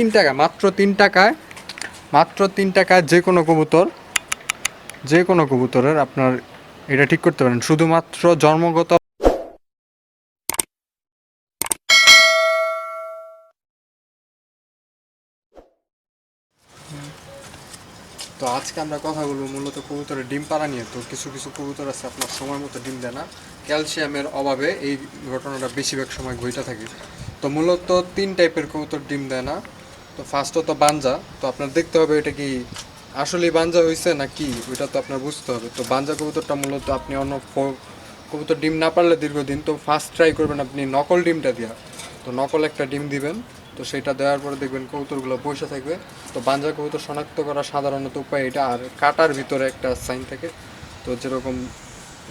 তিন টাকা, মাত্র তিন টাকায়, মাত্র তিন টাকায় যে কোনো কবুতর, যে কোনো কবুতরের আপনার এটা ঠিক করতে পারেন। শুধুমাত্র জন্মগত তো আজকে আমরা কথা বলব মূলত কবুতরের ডিম পাড়া নিয়ে। তো কিছু কিছু কবুতর আছে, আপনার সময় মতো ডিম দেয় না। ক্যালসিয়ামের অভাবে এই ঘটনাটা বেশিরভাগ সময় ঘটে থাকে। তো মূলত তিন টাইপের কবুতর ডিম দেয় না। তো ফার্স্ট তো বাঞ্জা, তো আপনার দেখতে হবে এটা কি আসলেই বাঞ্জা হয়েছে না কি ওইটা তো আপনার বুঝতে হবে। তো বাঞ্জা কবুতরটা মূলত আপনি অন্য কবুতর ডিম না পারলে দীর্ঘদিন, তো ফার্স্ট ট্রাই করবেন আপনি নকল ডিমটা দেওয়া তো নকল একটা ডিম দিবেন, তো সেটা দেওয়ার পরে দেখবেন কবুতরগুলো বসে থাকবে। তো বাঞ্জা কবুতর শনাক্ত করা সাধারণত উপায় এটা, আর কাটার ভিতরে একটা সাইন থাকে। তো যেরকম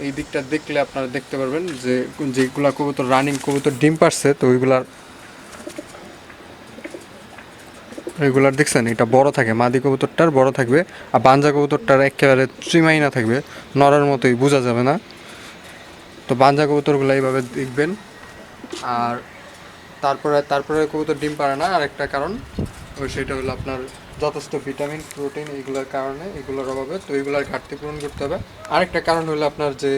এই দিকটা দেখলে আপনারা দেখতে পারবেন যে, যেগুলা কবুতর রানিং কবুতর ডিম পারছে, তো ওইগুলার রেগুলার দেখছেন, এটা বড় থাকে। মাদি কবুতরটার বড় থাকবে, আর বাঞ্জা কবুতরটার একেবারে চিমাইনা থাকবে। নড়ার মতোই বোঝা যাবে না। তো বাঞ্জা কবুতরগুলো এইভাবে দেখবেন। আর তারপরে তারপরে কবুতর ডিম পারে না। আরেকটা কারণ, ওই সেটা হলো আপনার যথেষ্ট ভিটামিন, প্রোটিন এগুলোর কারণে, এগুলোর অভাবে। তো এগুলোর ঘাটতি পূরণ করতে হবে। আরেকটা কারণ হলো আপনার যে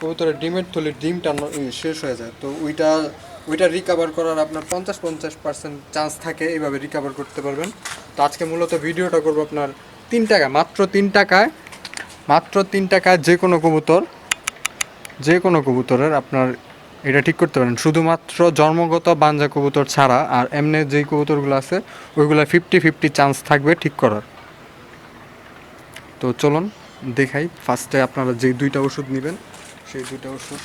কবুতরের ডিমের থলি ডিমটা শেষ হয়ে যায়। তো ওইটা ওইটা রিকভার করার আপনার পঞ্চাশ পঞ্চাশ পার্সেন্ট চান্স থাকে এইভাবে রিকভার করতে পারবেন। তো আজকে মূলত ভিডিওটা করব আপনার তিন টাকা, মাত্র তিন টাকায়, মাত্র তিন টাকায় যে কোনো কবুতর, যে কোনো কবুতরের আপনার এটা ঠিক করতে পারেন। শুধুমাত্র জন্মগত বাঞ্জা কবুতর ছাড়া আর এমনি যেই কবুতরগুলো আছে, ওইগুলো ফিফটি ফিফটি চান্স থাকবে ঠিক করার। তো চলুন, দেখাই। ফার্স্টে আপনারা যে দুইটা ওষুধ নেবেন, সেই দুইটা ওষুধ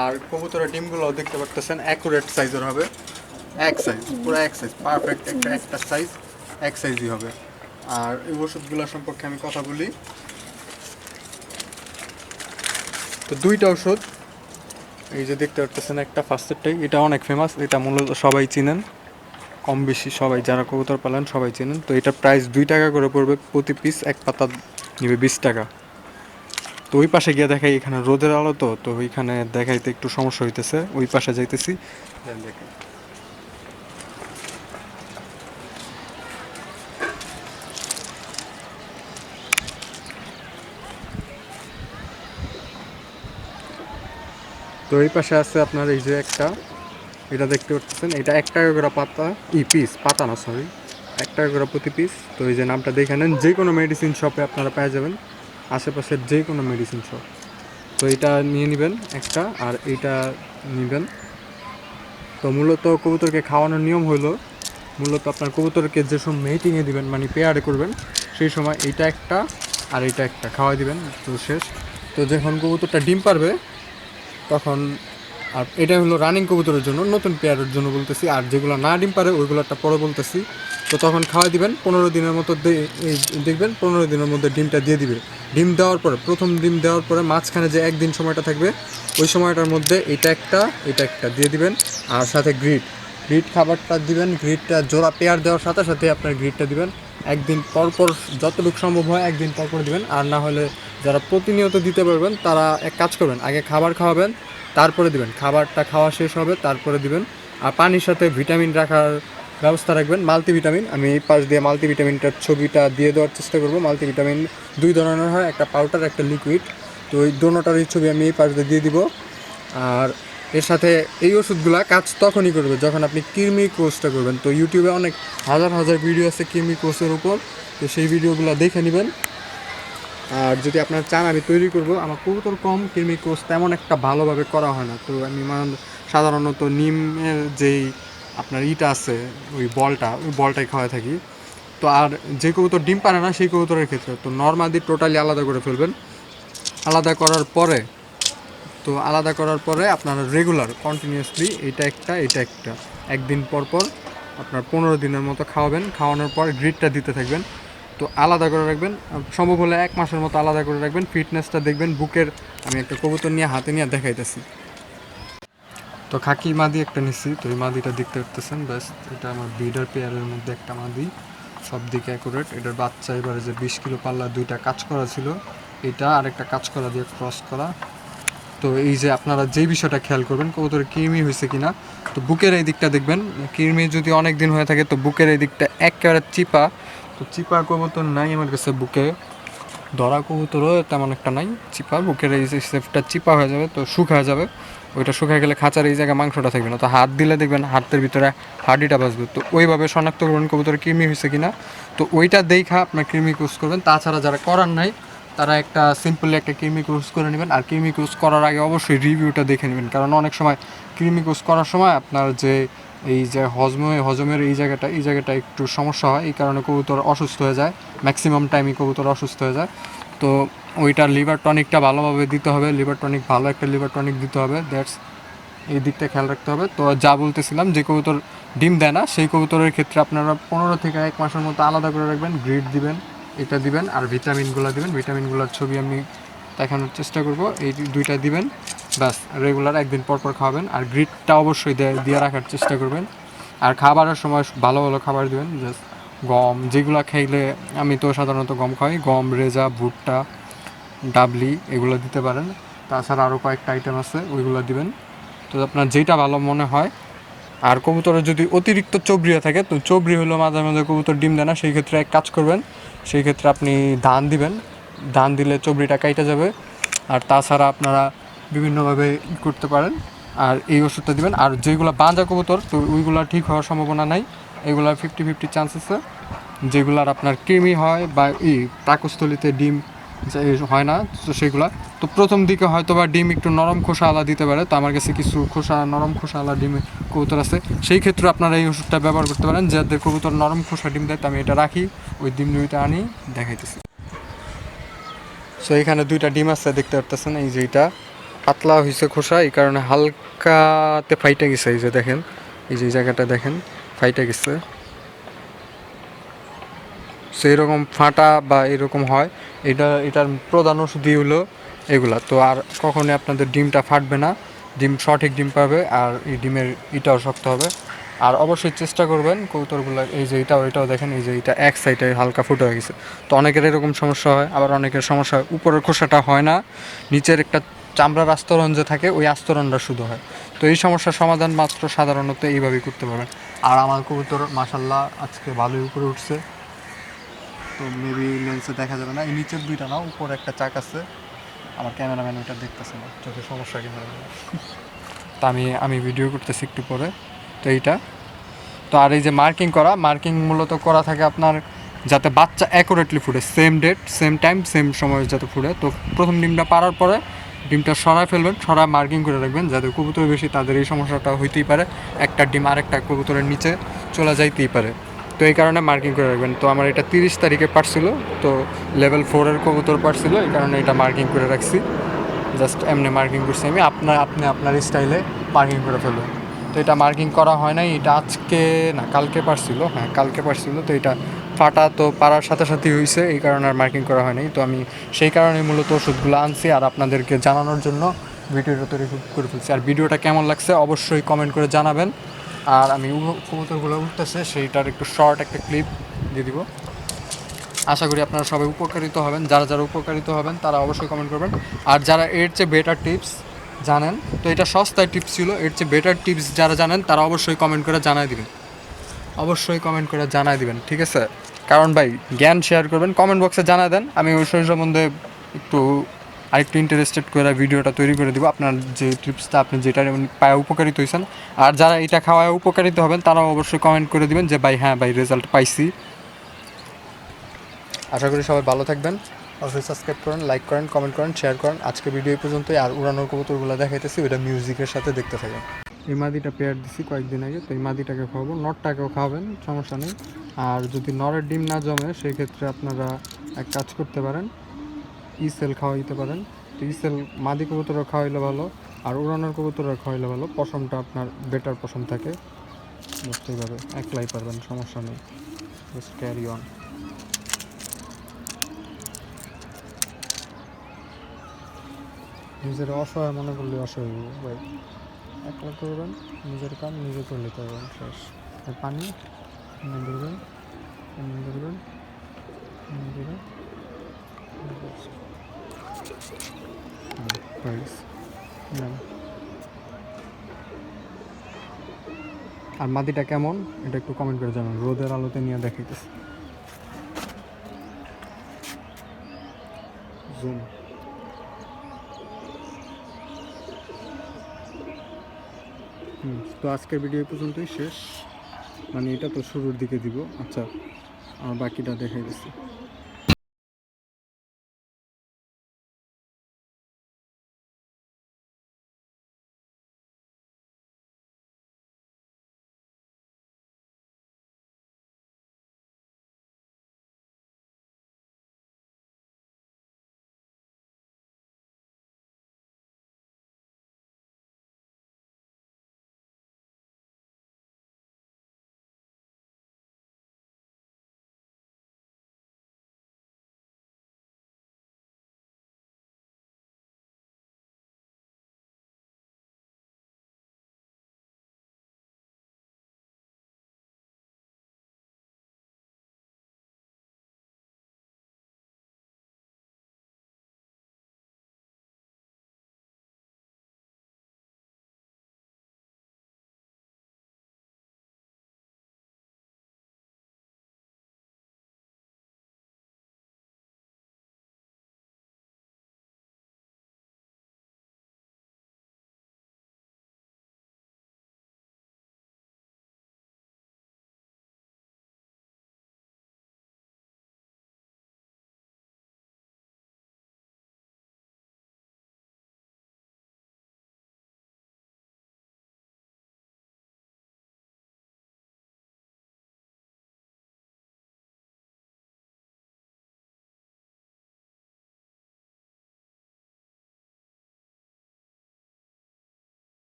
আর কবুতরের ডিমগুলো দেখতে পারতেছেন অ্যাকুরেট সাইজের হবে। এক সাইজ পুরো এক সাইজ পারফেক্ট একটা একটা সাইজ এক সাইজই হবে। আর এই ওষুধগুলো সম্পর্কে আমি কথা বলি। তো দুইটা ওষুধ, এই যে দেখতে পারতেছেন একটা ফার্স্টেরটাই এটা অনেক ফেমাস এটা মূলত সবাই চিনেন। কম বেশি সবাই, যারা কবুতর পালন সবাই চেনেন। তো এটা প্রাইস দুই টাকা করে পড়বে, প্রতি পিস এক পাতা নেবে বিশ টাকা। তো ওই পাশে গিয়ে দেখাই এখানে রোদের আলো তো তো ওইখানে দেখাইতে একটু সমস্যা হইতেছে। ওই পাশে যাইতেছি। তো এই পাশে আছে আপনার এই যে একটা, এটা দেখতে পাচ্ছেন, এটা এক টাকা করে পাতা, ই পিস পাতা না সরি এক টাকা করে প্রতি পিস তো এই যে নামটা দেখে নেন যে কোনো মেডিসিন শপে আপনারা পেয়ে যাবেন। আশেপাশের যে কোনো মেডিসিন শপ তো এটা নিয়ে নেবেন একটা আর এইটা নেবেন। তো মূলত কবুতরকে খাওয়ানোর নিয়ম হলো মূলত আপনার কবুতরকে যে সময় মেটিংয়ে দিবেন মানে পেয়ারে করবেন, সেই সময় এইটা একটা আর এইটা একটা খাওয়াই দিবেন, তো শেষ। তো যখন কবুতরটা ডিম পারবে, তখন আর এটা হলো রানিং কবুতরের জন্য, নতুন পেয়ারের জন্য বলতেছি, আর যেগুলো না ডিম পারে ওইগুলোটা পরে বলতেছি। তো তখন খাওয়া দিবেন, পনেরো দিনের মতো দেখবেন পনেরো দিনের মধ্যে ডিমটা দিয়ে দিবে। ডিম দেওয়ার পরে, প্রথম ডিম দেওয়ার পরে মাঝখানে যে একদিন সময়টা থাকবে, ওই সময়টার মধ্যে এটা একটা এটা একটা দিয়ে দিবেন। আর সাথে গ্রিট। গ্রিট খাবারটা দিবেন, গ্রিটটা জোড়া পেয়ার দেওয়ার সাথে সাথে আপনার গ্রিটটা দিবেন। একদিন পরপর পর যতটুকু সম্ভব হয় একদিন পর পর দিবেন। আর না হলে যারা প্রতিনিয়ত দিতে পারবেন, তারা এক কাজ করবেন, আগে খাবার খাওয়াবেন, তারপরে দিবেন। খাবারটা খাওয়া শেষ হবে, তারপরে দিবেন। আর পানির সাথে ভিটামিন রাখার ব্যবস্থা রাখবেন। মাল্টিভিটামিন, আমি এই পাশ দিয়ে মাল্টিভিটামিনটার ছবিটা দিয়ে দেওয়ার চেষ্টা করব। মাল্টিভিটামিন দুই ধরনের হয়, একটা পাউডার, একটা লিকুইড। তো ওই দোনোটারই ছবি আমি এই পাশ দিয়ে দিয়ে দিব। আর এর সাথে এই ওষুধগুলো কাজ তখনই করবে যখন আপনি কৃমি কোর্সটা করবেন। তো ইউটিউবে অনেক হাজার হাজার ভিডিও আছে কৃমি কোর্সের উপর। তো সেই ভিডিওগুলো দেখে নেবেন। আর যদি আপনার চান আমি তৈরি করব। আমার কবুতর কম, কৃমি কোর্স তেমন একটা ভালোভাবে করা হয় না। তো আমি সাধারণত নিমের যেই আপনার ইটা আছে, ওই বলটা, ওই বলটাই খাওয়া থাকি। তো আর যে কবুতর ডিম পারে না, সেই কবুতরের ক্ষেত্রে। তো নর্মালি টোটালি আলাদা করে ফেলবেন। আলাদা করার পরে, তো আলাদা করার পরে আপনার রেগুলার কন্টিনিউয়াসলি এটা একটা এটা একটা। একদিন পর পর আপনার পনেরো দিনের মতো খাওয়াবেন। খাওয়ানোর পর গ্রিডটা দিতে থাকবেন। তো আলাদা করে রাখবেন। সম্ভব হলে এক মাসের মতো আলাদা করে রাখবেন। ফিটনেসটা দেখবেন। বুকের, আমি একটা কবুতর নিয়ে, হাতে নিয়ে দেখাইতেছি। তো খাকি মাদি একটা নিচ্ছি তো এই মাদিটা দেখতে পারতেছেন, ব্যাস, এটা আমার ব্রিডার পেয়ারের মধ্যে একটা মাদি, সব দিকে অ্যাকুরেট এটার বাচ্চা এবারে যে বিশ কিলো পাল্লা দুইটা কাজ করা ছিল, এটা আর একটা কাজ করা দিয়ে ক্রস করা। তো এই যে আপনারা যে বিষয়টা খেয়াল করবেন কবুতরের কৃমি হয়েছে কিনা, তো বুকের এই দিকটা দেখবেন। কৃমি যদি অনেক দিন হয়ে থাকে, তো বুকের এই দিকটা একেবারে চিপা। তো চিপা কবুতর নাই আমার কাছে বুকে, ধরা কবুতরও তেমন একটা নাই, চিপা। বুকের এই সেফটা চিপা হয়ে যাবে, তো সুখ হয়ে যাবে। ওইটা শুকায় গেলে খাঁচার এই জায়গায় মাংসটা থাকবে না। তো হাত দিলে দেখবেন হাতের ভিতরে হাড্ডিটা বাঁচবে তো ওইভাবে শনাক্ত করবেন কবুতর কৃমি হয়েছে কিনা। তো ওইটা দেখা আপনার কৃমি কোর্স করবেন। তাছাড়া যারা করার নাই, তারা একটা সিম্পলি একটা কৃমি কোর্স করে নেবেন। আর কৃমি কোর্স করার আগে অবশ্যই রিভিউটা দেখে নেবেন। কারণ অনেক সময় কৃমি কোর্স করার সময় আপনার যে এই যে হজমে, হজমের এই জায়গাটা এই জায়গাটা একটু সমস্যা হয়। এই কারণে কবুতর অসুস্থ হয়ে যায়। ম্যাক্সিমাম টাইমই কবুতর অসুস্থ হয়ে যায়। তো ওইটার লিভার টনিকটা ভালোভাবে দিতে হবে, লিভার টনিক ভালো একটা লিভার টনিক দিতে হবে, দ্যাটস এই দিকটা খেয়াল রাখতে হবে। তো যা বলতেছিলাম, যে কবুতর ডিম দেয় না, সেই কবুতরের ক্ষেত্রে আপনারা পনেরো থেকে এক মাসের মতো আলাদা করে রাখবেন, গ্রিড দিবেন, এটা দিবেন, আর ভিটামিনগুলো দিবেন। ভিটামিনগুলোর ছবি আমি দেখানোর চেষ্টা করব, এই দুইটা দিবেন, ব্যাস, রেগুলার একদিন পর পর খাওয়াবেন, আর গ্রিডটা অবশ্যই দিয়ে রাখার চেষ্টা করবেন। আর খাবারের সময় ভালো ভালো খাবার দিবেন জাস্ট গম, যেগুলো খাইলে আমি তো সাধারণত গম খাই। গম, রেজা, ভুট্টা, ডাবলি এগুলো দিতে পারেন। তাছাড়া আরও কয়েকটা আইটেম আছে, ওইগুলো দিবেন। তো আপনার যেটা ভালো মনে হয়। আর কবুতরের যদি অতিরিক্ত চবরিয়া থাকে, তো চবরি হলো মাঝে মাঝে কবুতর ডিম দেয় না, সেই ক্ষেত্রে এক কাজ করবেন, সেই ক্ষেত্রে আপনি ধান দিবেন। ধান দিলে চবরিটা কাইটে যাবে। আর তাছাড়া আপনারা বিভিন্নভাবে করতে পারেন। আর এই ওষুধটা দিবেন। আর যেগুলো বাঁধা কবুতর, তো ওইগুলো ঠিক হওয়ার সম্ভাবনা নাই। এগুলার ফিফটি ফিফটি চান্স আছে। যেগুলার আপনার কৃমি হয় বা ই পাকস্থলিতে ডিম হয় না, তো সেগুলা। তো প্রথম দিকে হয়তো বা ডিম একটু নরম খোসা আলা দিতে পারে, তো আমার কাছে কিছু খোসা, নরম খোসা আলা ডিম কবুতর আছে। সেই ক্ষেত্রে আপনারা এই ওষুধটা ব্যবহার করতে পারেন যাদের কবুতর নরম খোসা ডিম দেয়, তো আমি এটা রাখি, ওই ডিম দুইটা আনি, দেখাইতেছি। সো এখানে দুইটা ডিম আছে, দেখতে পারতেছেন, এই যে এটা। পাতলা হয়েছে খোসা, এই কারণে হালকাতে ফাইটে গেছে, এই যে দেখেন, এই যে জায়গাটা দেখেন। ফাইটে গেছে। সো এরকম ফাটা বা এরকম হয়, এটা, এটার প্রধান ওষুধই হলো এগুলা। তো আর কখনোই আপনাদের ডিমটা ফাটবে না, ডিম সঠিক ডিম পাবে আর এই ডিমের ইটাও শক্ত হবে। আর অবশ্যই চেষ্টা করবেন কৌতরগুলো এই যে এটাও এটাও দেখেন, এই যে এটা এক সাইডে হালকা ফুটো হয়ে গেছে। তো অনেকের এরকম সমস্যা হয়, আবার অনেকের সমস্যা হয়, উপরের খোসাটা হয় না, নিচের একটা চামড়ার আস্তরণ যে থাকে, ওই আস্তরণটা শুধু হয়। তো এই সমস্যার সমাধান মাত্র সাধারণত এইভাবেই করতে পারবেন। আর আমার কবুতর মাসাল্লাহ আজকে ভালোই উপরে উঠছে। তো মেবি লেন্সে দেখা যাবে না। এই নিচের দুইটা না উপরে একটা চাক আছে। আমার ক্যামেরাম্যান ওইটা দেখতেছে না। চোখে সমস্যা কি হয়? তা আমি আমি ভিডিও করতেছি একটু পরে। তো এইটা। তো আর এই যে মার্কিং করা মার্কিং মূলত করা থাকে আপনার যাতে বাচ্চা অ্যাকুরেটলি ফুটে। Same date same time same সময় যাতে ফুটে। তো প্রথম ডিমটা পারার পরে ডিমটা সরায় ফেলবেন, সরায় মার্কিং করে রাখবেন যাদের কবুতর বেশি তাদের এই সমস্যাটা হইতেই পারে। একটা ডিম আর একটা কবুতরের নিচে চলে যাইতেই পারে। তো এই কারণে মার্কিং করে রাখবেন। তো আমার এটা তিরিশ তারিখে পারছিল, তো লেভেল ফোরের কবুতর পারছিল, এই কারণে এটা মার্কিং করে রাখছি। জাস্ট এমনি মার্কিং করছি আমি। আপনার, আপনি আপনার স্টাইলে মার্কিং করে ফেলবেন তো এটা মার্কিং করা হয় নাই, এটা আজকে না, কালকে পারছিল হ্যাঁ কালকে পারছিল, তো এটা ফাটা তো পাড়ার সাথে সাথেই হয়েছে এই কারণে আর মার্কিং করা হয় নাই। তো আমি সেই কারণে মূলত ওষুধগুলো আনছি আর আপনাদেরকে জানানোর জন্য ভিডিওটা তৈরি করে ফেলছি। আর ভিডিওটা কেমন লাগছে অবশ্যই কমেন্ট করে জানাবেন। আর আমি কবুতরগুলো উঠতেছে, সেইটার একটু শর্ট একটা ক্লিপ দিয়ে দিব। আশা করি আপনারা সবাই উপকারিত হবেন, যারা যারা উপকারিত হবেন, তারা অবশ্যই কমেন্ট করবেন। আর যারা এর চেয়ে বেটার টিপস জানেন। তো এটা সস্তায় টিপস ছিল, এর চেয়ে বেটার টিপস যারা জানেন, তারা অবশ্যই কমেন্ট করে জানাই দিবেন। অবশ্যই কমেন্ট করে জানাই দিবেন, ঠিক আছে? কারণ ভাই, জ্ঞান শেয়ার করবেন কমেন্ট বক্সে জানাই দেন। আমি ওই শরীর সম্বন্ধে একটু আরেকটু ইন্টারেস্টেড করে ভিডিওটা তৈরি করে দিব। আপনার যে টিপসটা আপনি যেটা পায়ে উপকারিত হয়েছেন আর যারা এটা খাওয়ায় উপকারিত হবেন, তারাও অবশ্যই কমেন্ট করে দিবেন যে, ভাই হ্যাঁ ভাই রেজাল্ট পাইছি। আশা করি সবাই ভালো থাকবেন। অবশ্যই সাবস্ক্রাইব করেন লাইক করেন কমেন্ট করেন শেয়ার করেন। আজকে ভিডিও এই পর্যন্তই। আর উড়ানোর কবুতরগুলো দেখাইতেছি, ওইটা মিউজিকের সাথে দেখতে থাকেন। এই মাদিটা পেয়ার দিছি কয়েকদিন আগে, তো এই মাদিটাকে খাওয়াবো। নটটাকেও খাওয়াবেন, সমস্যা নেই। আর যদি নরের ডিম না জমে সেই ক্ষেত্রে আপনারা এক কাজ করতে পারেন ইসেল খাওয়াইতে পারেন। তো ইসেল মাদি কবুতরও খাওয়াইলে ভালো, আর উড়ানোর কবুতরও খাওয়াইলে ভালো। পশমটা আপনার বেটার পশম থাকে। বুঝতেই পারবে একলাই পারবেন, সমস্যা নেই। ক্যারি অন নিজের অসহায় মনে করলে অসহায় ভাই একলা করবেন নিজের কাজ নিজে করে নিতে পারবেন শেষ। পানি? ধরবেন এনে ধরবেন ধরবেন হুম, হয়ে গেছে। না। আর মাটিটা কেমন? এটা একটু কমেন্ট করে জানান। রোদের আলোতে নিয়ে দেখাইতেছে। জুম তো আজকের ভিডিও পর্যন্তই শেষ। মানে এটা তো শুরুর দিকে দিব। আচ্ছা আর বাকিটা দেখাই দিচ্ছি।